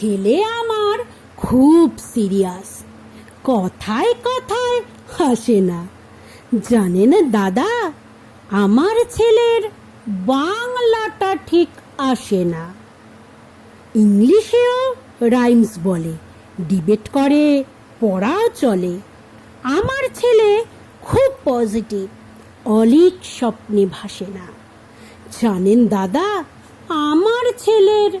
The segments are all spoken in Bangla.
ছেলে আমার খুব সিরিয়াস। কথায় কথায় হাসে না। জানেন দাদা, আমার ছেলের বাংলাটা ঠিক আসে না। ইংলিশেও রাইমস বলে, ডিবেট করে, পড়াও চলে। আমার ছেলে খুব পজিটিভ, অলিক স্বপ্নে ভাসে না। জানেন দাদা, আমার ছেলের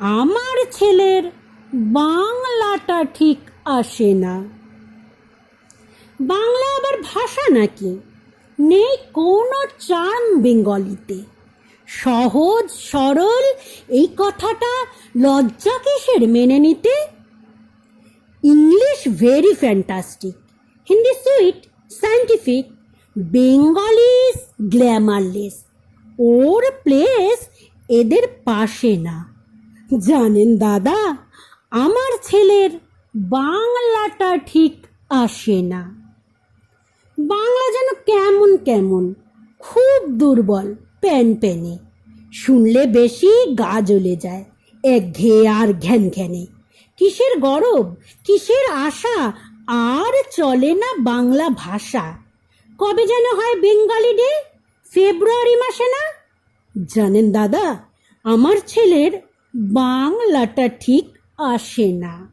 আমার ছেলের বাংলাটা ঠিক আসে না। বাংলা আবার ভাষা নাকি? নেই কোনো চার্ম বেঙ্গলিতে। সহজ, সরল, এই কথাটা লজ্জা কিসের মেনে নিতে? English very fantastic Hindi sweet scientific Bengalis glamourless ওর প্লেস এদের পাশে না। জানেন দাদা, আমার ছেলের বাংলাটা ঠিক আসে না। বাংলা যেন কেমন কেমন, খুব দুর্বল, প্যান প্যানে। শুনলে বেশি গা জ্বলে যায় একঘেয়ে আর ঘ্যান ঘ্যানে। কিসের গরব, কিসের আশা, আর চলে না বাংলা ভাষা। কবে যেন হয় বেঙ্গলি ডে, ফেব্রুয়ারি মাসে না? জানেন দাদা, আমার ছেলের বাংলাটা ঠিক আসে না।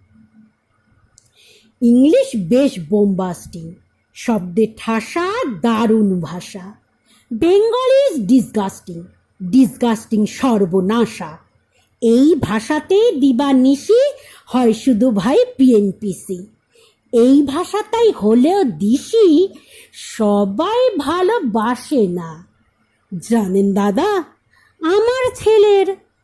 ইংলিশ বেশ বোম্বাস্টিং শব্দে ঠাসা, দারুণ ভাষা। বেঙ্গলি ইজ ডিসগাস্টিং ডিসগাস্টিং সর্বনাশা। এই ভাষাতেই দিবানিশি হয় শুধু ভাই পিএনপিসি এই ভাষাটাই হলেও দিশি সবাই ভালোবাসে না। জানেন দাদা, আমার ছেলের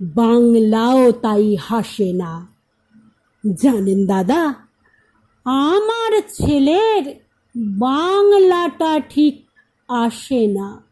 বাংলাও তাই হাসে না। জানেন দাদা আমার ছেলের বাংলাটা ঠিক আসে না।